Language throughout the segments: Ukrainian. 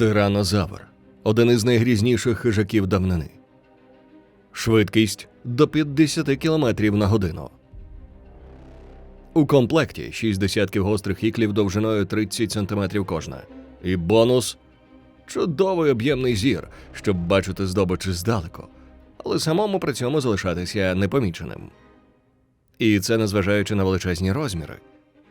Тиранозавр один із найгрізніших хижаків давнини. Швидкість до 50 км на годину. У комплекті 6 десятків гострих іклів довжиною 30 см кожна. І бонус чудовий об'ємний зір, щоб бачити здобич здалеку, але самому при цьому залишатися непоміченим. І це незважаючи на величезні розміри.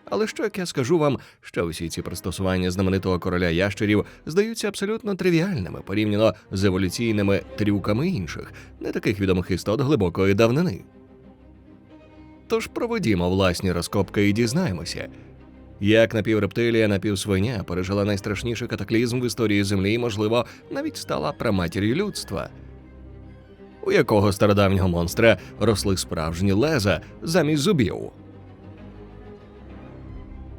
Але що як я скажу вам, що усі ці пристосування знаменитого короля ящерів здаються абсолютно тривіальними порівняно з еволюційними трюками інших, не таких відомих істот глибокої давнини. Тож проведімо власні розкопки і дізнаємося, як напіврептилія, напівсвиня пережила найстрашніший катаклізм в історії Землі і, можливо, навіть стала праматір'ю людства, у якого стародавнього монстра росли справжні леза замість зубів.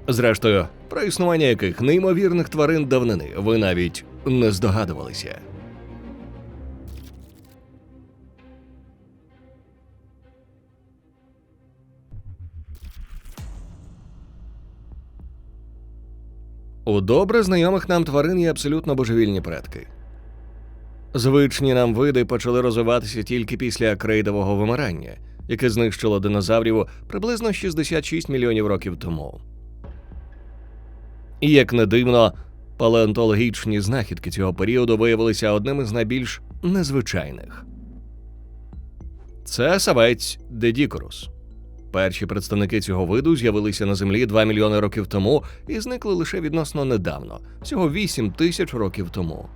Зрештою, про існування яких неймовірних тварин давнини ви навіть не здогадувалися. У добре знайомих нам тварин є абсолютно божевільні предки. Звичні нам види почали розвиватися тільки після крейдового вимирання, яке знищило динозаврів приблизно 66 мільйонів років тому. І як не дивно, палеонтологічні знахідки цього періоду виявилися одним із найбільш незвичайних. Це савець Дедікорус. Перші представники цього виду з'явилися на землі 2 мільйони років тому і зникли лише відносно недавно, всього 8 тисяч років тому.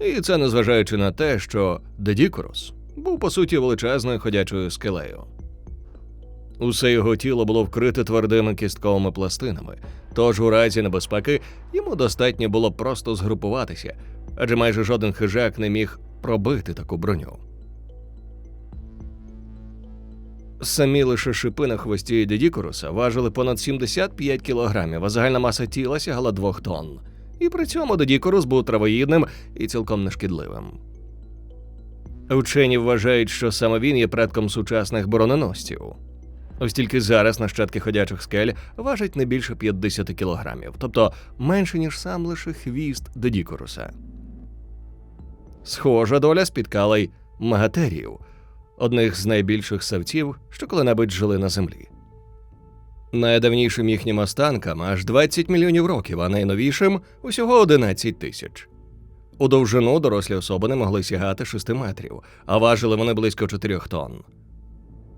І це незважаючи на те, що Дедікорус був по суті величезною ходячою скелею. Усе його тіло було вкрите твердими кістковими пластинами, тож у разі небезпеки йому достатньо було просто згрупуватися, адже майже жоден хижак не міг пробити таку броню. Самі лише шипи на хвості Дедікоруса важили понад 75 кілограмів, а загальна маса тіла сягала 2 тонн. І при цьому Дедікорус був травоїдним і цілком нешкідливим. Вчені вважають, що саме він є предком сучасних борононосців. Ось тільки зараз нащадки ходячих скель важать не більше 50 кілограмів, тобто менше, ніж сам лише хвіст Дедікоруса. Схожа доля спіткала й магатерів, одних з найбільших савців, що коли-небудь жили на землі. Найдавнішим їхнім останкам аж 20 мільйонів років, а найновішим усього 11 тисяч. У довжину дорослі особини могли сягати 6 метрів, а важили вони близько 4 тонн.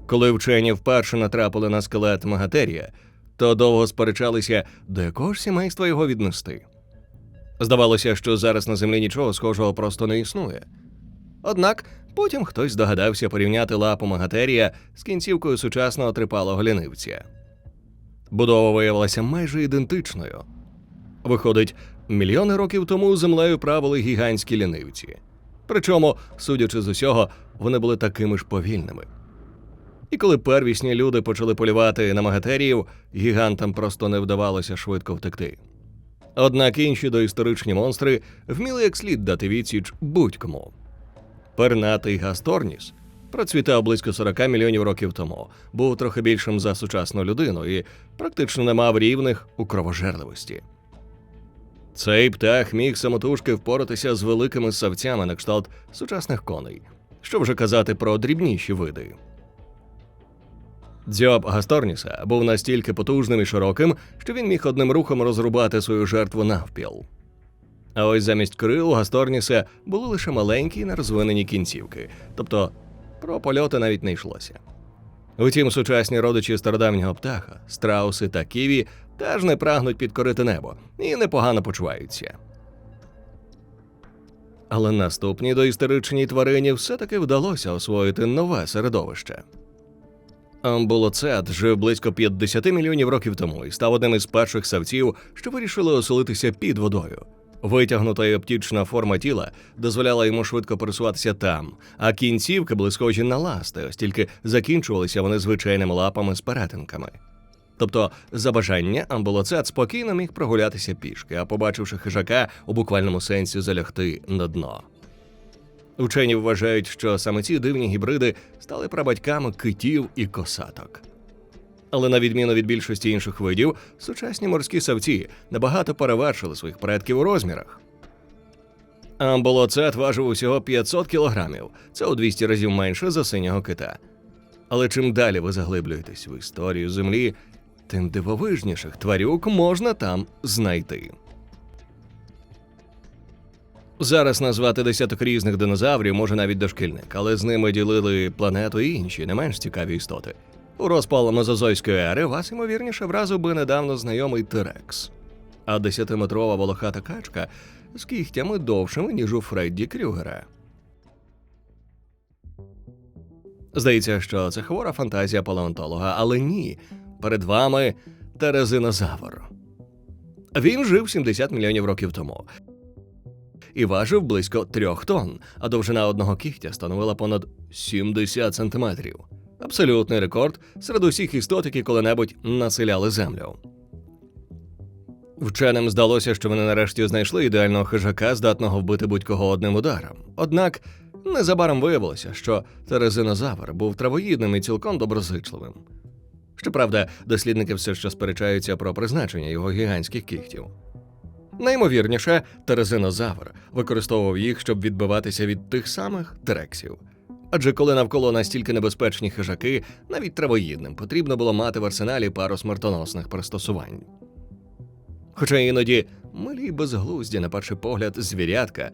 Коли вчені вперше натрапили на скелет Магатерія, то довго сперечалися, до якого ж сімейства його віднести. Здавалося, що зараз на землі нічого схожого просто не існує. Однак потім хтось здогадався порівняти лапу Магатерія з кінцівкою сучасного трипалого лінивця. Будова виявилася майже ідентичною. Виходить, мільйони років тому землею правили гігантські лінивці. Причому, судячи з усього, вони були такими ж повільними. І коли первісні люди почали полювати на магатеріїв, гігантам просто не вдавалося швидко втекти. Однак інші доісторичні монстри вміли як слід дати відсіч будь-кому. Пернатий Гасторніс процвітав близько 40 мільйонів років тому, був трохи більшим за сучасну людину і практично не мав рівних у кровожерливості. Цей птах міг самотужки впоратися з великими савцями на кшталт сучасних коней, що вже казати про дрібніші види. Дзьоб Гасторніса був настільки потужним і широким, що він міг одним рухом розрубати свою жертву навпіл. А ось замість крил у Гасторніса були лише маленькі нерозвинені кінцівки, тобто про польоти навіть не йшлося. Втім, сучасні родичі стародавнього птаха, страуси та ківі теж не прагнуть підкорити небо і непогано почуваються. Але наступній доісторичній тварині все-таки вдалося освоїти нове середовище. Амбулоцет жив близько 50 мільйонів років тому і став одним із перших савців, що вирішили оселитися під водою. Витягнута і оптічна форма тіла дозволяла йому швидко пересуватися там, а кінцівки були схожі на ласти, ось закінчувалися вони звичайними лапами з перетинками. Тобто, за бажання амбулоцет спокійно міг прогулятися пішки, а побачивши хижака, у буквальному сенсі залягти на дно. Учені вважають, що саме ці дивні гібриди стали прабатьками китів і косаток. Але на відміну від більшості інших видів, сучасні морські савці набагато перевершили своїх предків у розмірах. Амбулоцет важив усього 500 кілограмів. Це у 200 разів менше за синього кита. Але чим далі ви заглиблюєтесь в історію землі, тим дивовижніших тварюк можна там знайти. Зараз назвати десяток різних динозаврів може навіть дошкільник, але з ними ділили планету і інші не менш цікаві істоти. У розпал мезозойської ери вас ймовірніше вразив би недавно знайомий Терекс, а десятиметрова волохата качка з кігтями довшими, ніж у Фредді Крюгера. Здається, що це хвора фантазія палеонтолога, але ні. Перед вами терезинозавр. Він жив 70 мільйонів років тому і важив близько трьох тонн, а довжина одного кігтя становила понад 70 сантиметрів. Абсолютний рекорд серед усіх істот, які коли-небудь населяли землю. Вченим здалося, що вони нарешті знайшли ідеального хижака, здатного вбити будь-кого одним ударом. Однак незабаром виявилося, що терезинозавр був травоїдним і цілком доброзичливим. Щоправда, дослідники все ще сперечаються про призначення його гігантських кігтів. Наймовірніше, терезинозавр використовував їх, щоб відбиватися від тих самих терексів. Адже коли навколо настільки небезпечні хижаки, навіть травоїдним потрібно було мати в арсеналі пару смертоносних пристосувань. Хоча іноді милі безглузді, на перший погляд, звірятка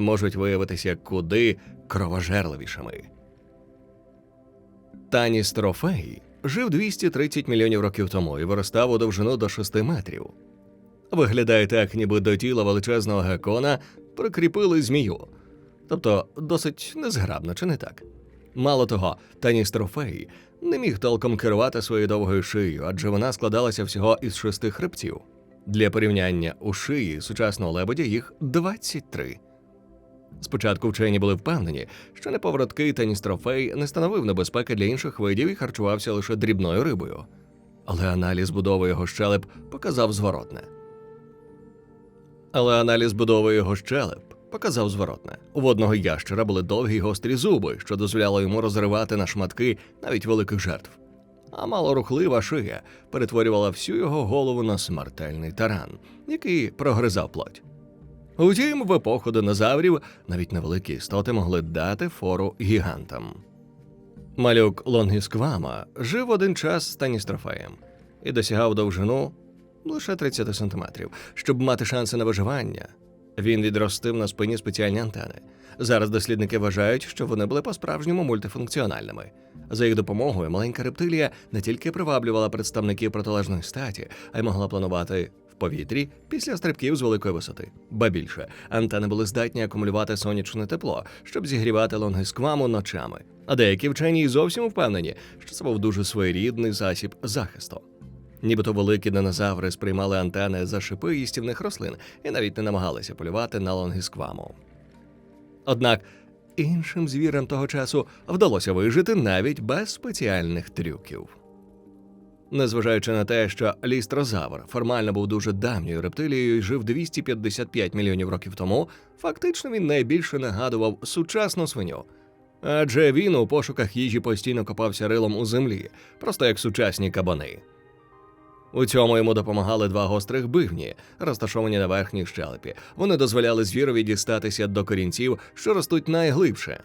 можуть виявитися куди кровожерливішими. Таніс Трофей жив 230 мільйонів років тому і виростав у довжину до 6 метрів. Виглядає так, ніби до тіла величезного гекона прикріпили змію. Тобто досить незграбно, чи не так? Мало того, Таніс Трофей не міг толком керувати своєю довгою шиєю, адже вона складалася всього із шести хребців. Для порівняння у шиї сучасного лебедя їх 23. Спочатку вчені були впевнені, що неповороткий Таніс Трофей не становив небезпеки для інших видів і харчувався лише дрібною рибою. Але аналіз будови його щелеп показав зворотне. Але аналіз будови його щелеп показав зворотне. У водного ящера були довгі й гострі зуби, що дозволяло йому розривати на шматки навіть великих жертв. А малорухлива шия перетворювала всю його голову на смертельний таран, який прогризав плоть. Утім, в епоху динозаврів навіть невеликі істоти могли дати фору гігантам. Малюк Лонгісквама жив один час з Таністрофеєм і досягав довжину лише 30 сантиметрів. Щоб мати шанси на виживання, він відростив на спині спеціальні антени. Зараз дослідники вважають, що вони були по-справжньому мультифункціональними. За їх допомогою маленька рептилія не тільки приваблювала представників протилежної статі, а й могла планувати в повітрі після стрибків з великої висоти. Ба більше антени були здатні акумулювати сонячне тепло, щоб зігрівати лонгискваму ночами. А деякі вчені й зовсім впевнені, що це був дуже своєрідний засіб захисту. Нібито великі динозаври сприймали антени за шипи їстівних рослин і навіть не намагалися полювати на лонгіскваму. Однак іншим звірам того часу вдалося вижити навіть без спеціальних трюків. Незважаючи на те, що лістрозавр формально був дуже давньою рептилією і жив 255 мільйонів років тому, фактично він найбільше нагадував сучасну свиню. Адже він у пошуках їжі постійно копався рилом у землі, просто як сучасні кабани. У цьому йому допомагали два гострих бивні, розташовані на верхній щелепі. Вони дозволяли звірові дістатися до корінців, що ростуть найглибше.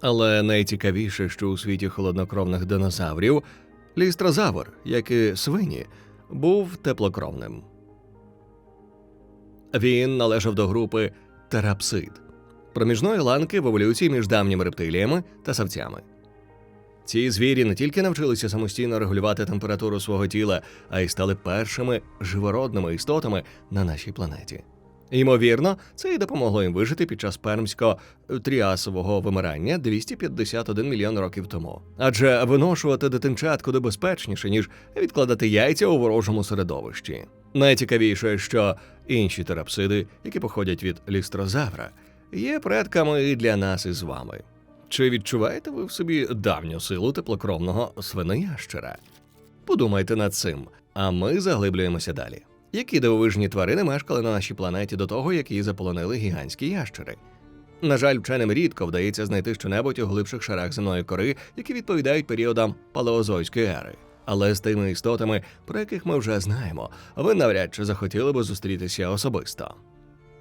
Але найцікавіше, що у світі холоднокровних динозаврів, лістрозавр, як і свині, був теплокровним. Він належав до групи терапсид, проміжної ланки в еволюції між давніми рептиліями та савцями. Ці звірі не тільки навчилися самостійно регулювати температуру свого тіла, а й стали першими живородними істотами на нашій планеті. Ймовірно, це і допомогло їм вижити під час пермського тріасового вимирання 251 мільйон років тому. Адже виношувати дитинчат безпечніше, ніж відкладати яйця у ворожому середовищі. Найцікавіше, що інші терапсиди, які походять від лістрозавра, є предками і для нас із вами. Чи відчуваєте ви в собі давню силу теплокровного свиноящера? Подумайте над цим, а ми заглиблюємося далі. Які дивовижні тварини мешкали на нашій планеті до того, як її заполонили гігантські ящери? На жаль, вченим рідко вдається знайти щонебудь у глибших шарах земної кори, які відповідають періодам палеозойської ери. Але з тими істотами, про яких ми вже знаємо, ви навряд чи захотіли би зустрітися особисто.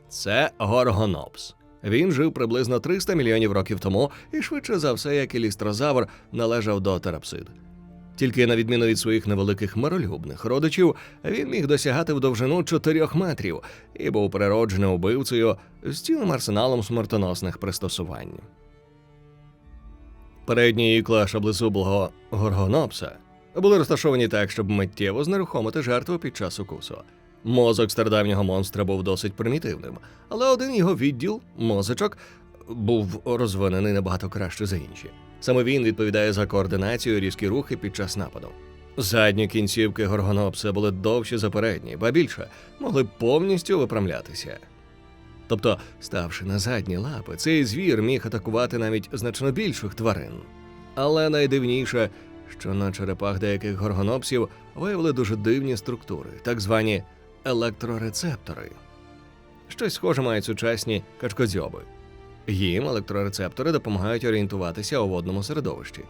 Це Горгонопс. Він жив приблизно 300 мільйонів років тому і швидше за все, як і лістрозавр, належав до терапсид. Тільки на відміну від своїх невеликих миролюбних родичів, він міг досягати в довжину 4 метрів і був природженим убивцею з цілим арсеналом смертоносних пристосувань. Передні ікла шаблезубого горгонопса були розташовані так, щоб миттєво знерухомити жертву під час укусу. Мозок стародавнього монстра був досить примітивним, але один його відділ, мозочок, був розвинений набагато краще за інші. Саме він відповідає за координацію різкі рухи під час нападу. Задні кінцівки горгонопса були довші за передні, ба більше могли повністю випрямлятися. Тобто, ставши на задні лапи, цей звір міг атакувати навіть значно більших тварин. Але найдивніше, що на черепах деяких горгонопсів виявили дуже дивні структури, так звані електрорецептори. Щось схоже мають сучасні качкодзьоби. Їм електрорецептори допомагають орієнтуватися у водному середовищі.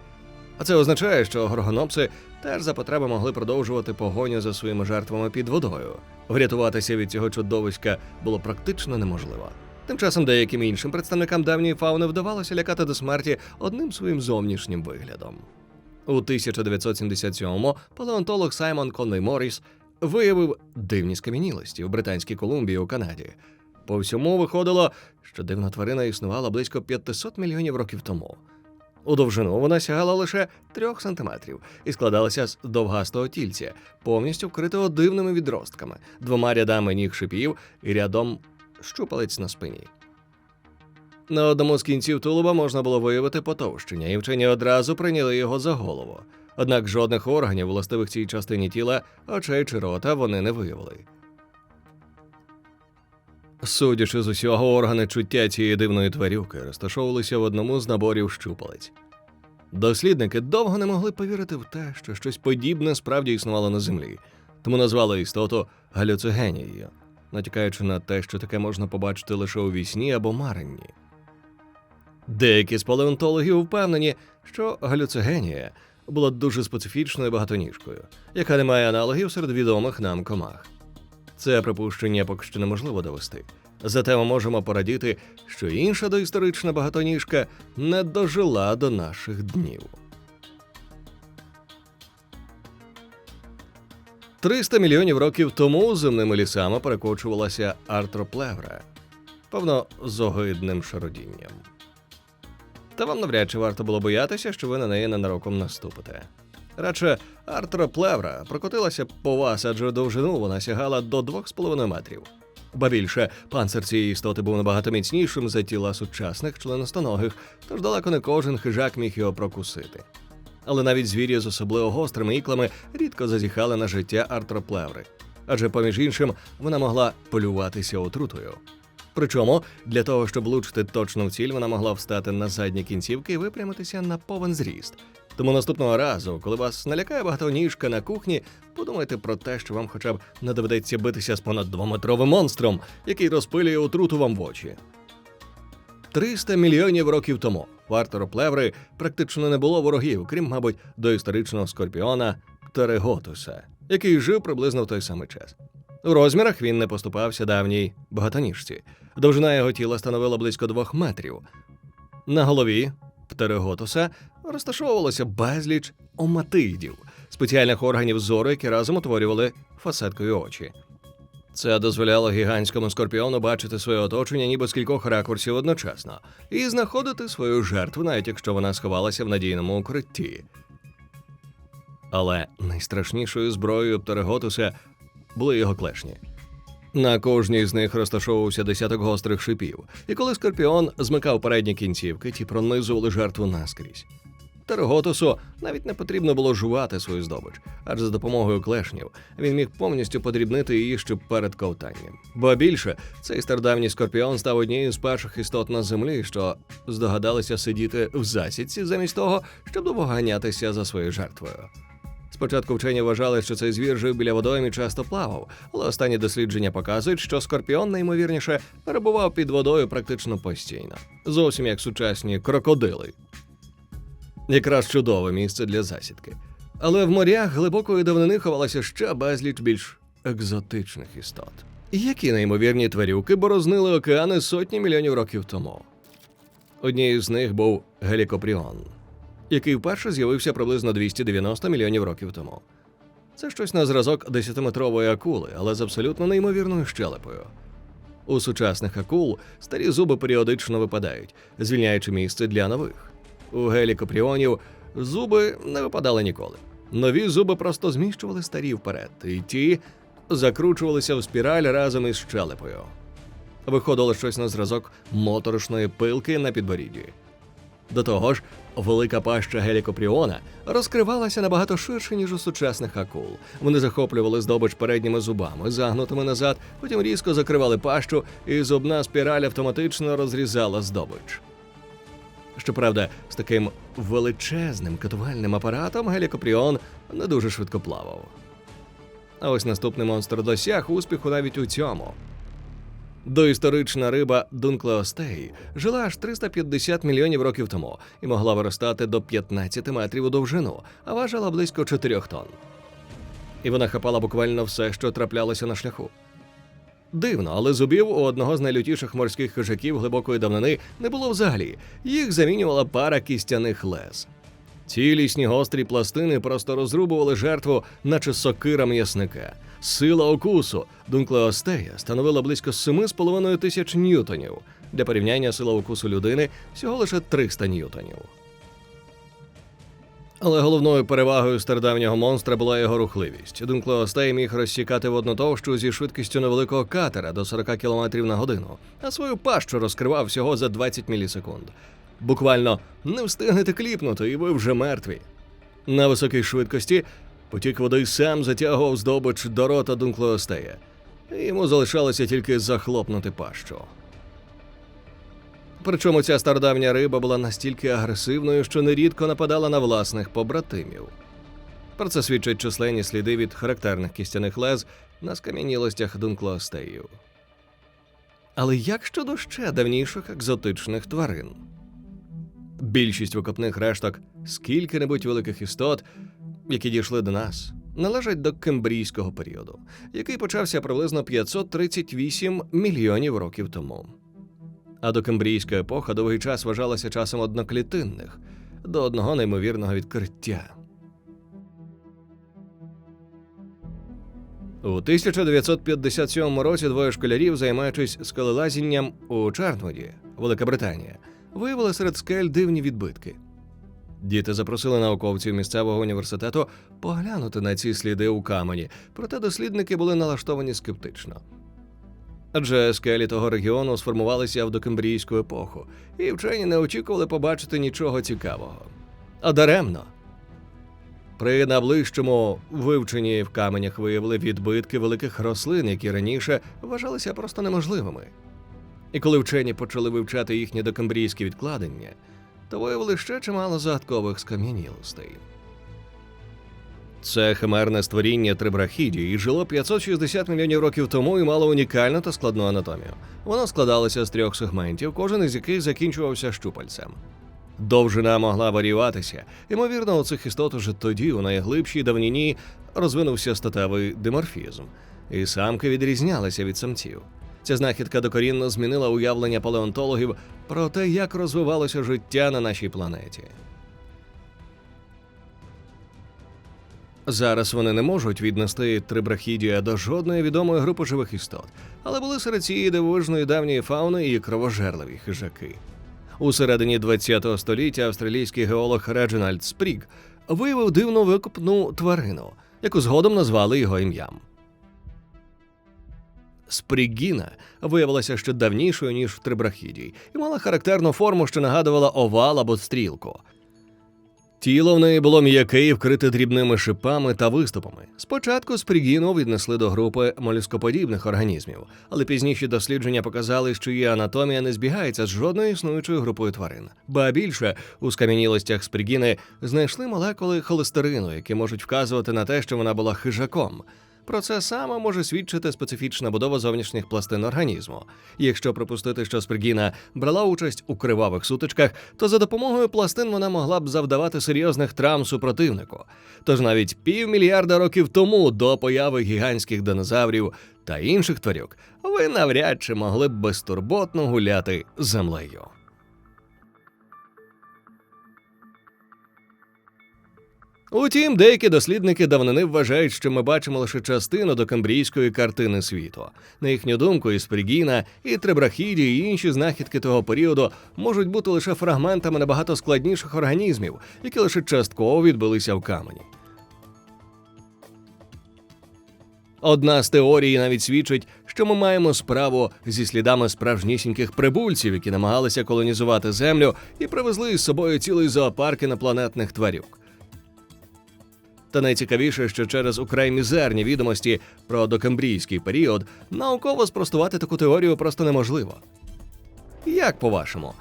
А це означає, що горгонопси теж за потреби могли продовжувати погоню за своїми жертвами під водою. Врятуватися від цього чудовиська було практично неможливо. Тим часом деяким іншим представникам давньої фауни вдавалося лякати до смерті одним своїм зовнішнім виглядом. У 1977-му палеонтолог Саймон Конней Морріс виявив дивні скам'янілості у Британській Колумбії у Канаді. По всьому виходило, що дивна тварина існувала близько 500 мільйонів років тому. У довжину вона сягала лише трьох сантиметрів і складалася з довгастого тільця, повністю вкритого дивними відростками, двома рядами ніг шипів і рядом щупалець на спині. На одному з кінців тулуба можна було виявити потовщення, і вчені одразу прийняли його за голову. Однак жодних органів, властивих цій частині тіла, очей чи рота, вони не виявили. Судячи з усього, органи чуття цієї дивної тварюки розташовувалися в одному з наборів щупалець. Дослідники довго не могли повірити в те, що щось подібне справді існувало на землі, тому назвали істоту галюцигенією, натякаючи на те, що таке можна побачити лише у вісні або маренні. Деякі з палеонтологів впевнені, що галюцигенія була дуже специфічною багатоніжкою, яка не має аналогів серед відомих нам комах. Це припущення поки що неможливо довести. Зате ми можемо порадіти, що інша доісторична багатоніжка не дожила до наших днів. 300 мільйонів років тому земними лісами перекочувалася артроплевра, певно, з огидним шародінням. Та вам навряд чи варто було боятися, що ви на неї ненароком наступите. Радше артроплевра прокотилася по вас, адже довжину вона сягала до 2,5 метрів. Ба більше, панцир цієї істоти був набагато міцнішим за тіла сучасних членостоногих, тож далеко не кожен хижак міг його прокусити. Але навіть звірі з особливо гострими іклами рідко зазіхали на життя артроплеври, адже, поміж іншим, вона могла полюватися отрутою. Причому для того, щоб влучити точно в ціль, вона могла встати на задні кінцівки і випрямитися на повен зріст. Тому наступного разу, коли вас налякає багатоніжка на кухні, подумайте про те, що вам хоча б не доведеться битися з понад двометровим монстром, який розпилює отруту вам в очі. 300 мільйонів років тому у артороплеври практично не було ворогів, крім, мабуть, доісторичного скорпіона Тереготуса, який жив приблизно в той самий час. У розмірах він не поступався давній багатоніжці. Довжина його тіла становила близько двох метрів. На голові птереготуса розташовувалося безліч оматидів, спеціальних органів зору, які разом утворювали фасеткою очі. Це дозволяло гігантському скорпіону бачити своє оточення ніби з кількох ракурсів одночасно і знаходити свою жертву, навіть якщо вона сховалася в надійному укритті. Але найстрашнішою зброєю птереготуса були його клешні. На кожній з них розташовувався десяток гострих шипів, і коли скорпіон змикав передні кінцівки, ті пронизували жертву наскрізь. Тереготусу навіть не потрібно було жувати свою здобич, адже за допомогою клешнів він міг повністю подрібнити її ще перед ковтанням. Бо більше цей стародавній скорпіон став однією з перших істот на землі, що здогадалися сидіти в засідці замість того, щоб довго за своєю жертвою. Спочатку вчені вважали, що цей звір жив біля водойм і часто плавав, але останні дослідження показують, що скорпіон найімовірніше перебував під водою практично постійно, зовсім як сучасні крокодили. Якраз чудове місце для засідки. Але в морях глибокої давнини ховалося ще безліч більш екзотичних істот. Які неймовірні тварюки борознили океани сотні мільйонів років тому. Однією з них був гелікопріон, який вперше з'явився приблизно 290 мільйонів років тому. Це щось на зразок десятиметрової акули, але з абсолютно неймовірною щелепою. У сучасних акул старі зуби періодично випадають, звільняючи місце для нових. У гелікопріонів зуби не випадали ніколи. Нові зуби просто зміщували старі вперед, і ті закручувалися в спіраль разом із щелепою. Виходило щось на зразок моторошної пилки на підборідді. До того ж, велика паща гелікопріона розкривалася набагато ширше, ніж у сучасних акул. Вони захоплювали здобич передніми зубами, загнутими назад, потім різко закривали пащу, і зубна спіраль автоматично розрізала здобич. Щоправда, з таким величезним катувальним апаратом гелікопріон не дуже швидко плавав. А ось наступний монстр досяг успіху навіть у цьому. Доісторична риба Дунклеостей жила аж 350 мільйонів років тому і могла виростати до 15 метрів у довжину, а важила близько 4 тонн. І вона хапала буквально все, що траплялося на шляху. Дивно, але зубів у одного з найлютіших морських хижаків глибокої давнини не було взагалі. Їх замінювала пара кістяних лез. Цілісні гострі пластини просто розрубували жертву, наче сокира м'ясника. Сила укусу Дунклеостея становила близько 7,5 тисяч ньютонів. Для порівняння сила укусу людини всього лише 300 ньютонів. Але головною перевагою стародавнього монстра була його рухливість. Дунклеостей міг розсікати водну товщу зі швидкістю невеликого катера до 40 км на годину, а свою пащу розкривав всього за 20 мілісекунд. Буквально не встигнете кліпнути, і ви вже мертві. На високій швидкості потік води сам затягував здобич до рота Дунклеостея. і Йому залишалося тільки захлопнути пащу. Причому ця стародавня риба була настільки агресивною, що нерідко нападала на власних побратимів. Про це свідчать численні сліди від характерних кістяних лез на скам'янілостях Дунклеостеїв. Але як щодо ще давніших екзотичних тварин? Більшість викопних решток скільки-небудь великих істот, які дійшли до нас, належать до кембрійського періоду, який почався приблизно 538 мільйонів років тому. А докембрійська епоха довгий час вважалася часом одноклітинних до одного неймовірного відкриття. У 1957 році двоє школярів, займаючись скелелазінням у Чартвуді, Велика Британія, виявили серед скель дивні відбитки. Діти запросили науковців місцевого університету поглянути на ці сліди у камені, проте дослідники були налаштовані скептично. Адже скелі того регіону сформувалися в докембрійську епоху, і вчені не очікували побачити нічого цікавого. А даремно. При найближчому вивченні в каменях виявили відбитки великих рослин, які раніше вважалися просто неможливими. І коли вчені почали вивчати їхні докембрійські відкладення, то виявили ще чимало загадкових скам'янілостей. Це химерне створіння трибрахідії жило 560 мільйонів років тому і мало унікальну та складну анатомію. Воно складалося з трьох сегментів, кожен із яких закінчувався щупальцем. Довжина могла варіюватися. Ймовірно, у цих істот уже тоді, у найглибшій давніні, розвинувся статевий диморфізм, і самки відрізнялися від самців. Ця знахідка докорінно змінила уявлення палеонтологів про те, як розвивалося життя на нашій планеті. Зараз вони не можуть віднести трибрахідія до жодної відомої групи живих істот, але були серед цієї дивовижної давньої фауни і кровожерливі хижаки. У середині ХХ століття австралійський геолог Реджинальд Спріг виявив дивну викопну тварину, яку згодом назвали його ім'ям. Спрігіна виявилася ще давнішою, ніж в трибрахідій, і мала характерну форму, що нагадувала овал або стрілку. Тіло в неї було м'яке і вкрите дрібними шипами та виступами. Спочатку спрігіну віднесли до групи молюскоподібних організмів, але пізніші дослідження показали, що її анатомія не збігається з жодною існуючою групою тварин. Ба більше у скам'янілостях спрігіни знайшли молекули холестерину, які можуть вказувати на те, що вона була хижаком. Про це саме може свідчити специфічна будова зовнішніх пластин організму. Якщо припустити, що Спригіна брала участь у кривавих сутичках, то за допомогою пластин вона могла б завдавати серйозних травм супротивнику. Тож навіть півмільярда років тому, до появи гігантських динозаврів та інших тварюк, ви навряд чи могли б безтурботно гуляти землею. Утім, деякі дослідники давнини вважають, що ми бачимо лише частину докамбрійської картини світу. На їхню думку, і Спригіна, і Требрахіді, і інші знахідки того періоду можуть бути лише фрагментами набагато складніших організмів, які лише частково відбилися в камені. Одна з теорій навіть свідчить, що ми маємо справу зі слідами справжнісіньких прибульців, які намагалися колонізувати землю і привезли із собою цілий зоопарк інопланетних тварюк. Та найцікавіше, що через украй мізерні відомості про докамбрійський період науково спростувати таку теорію просто неможливо. Як по-вашому?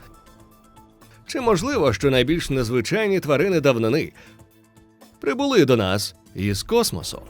Чи можливо, що найбільш незвичайні тварини давнини прибули до нас із космосу?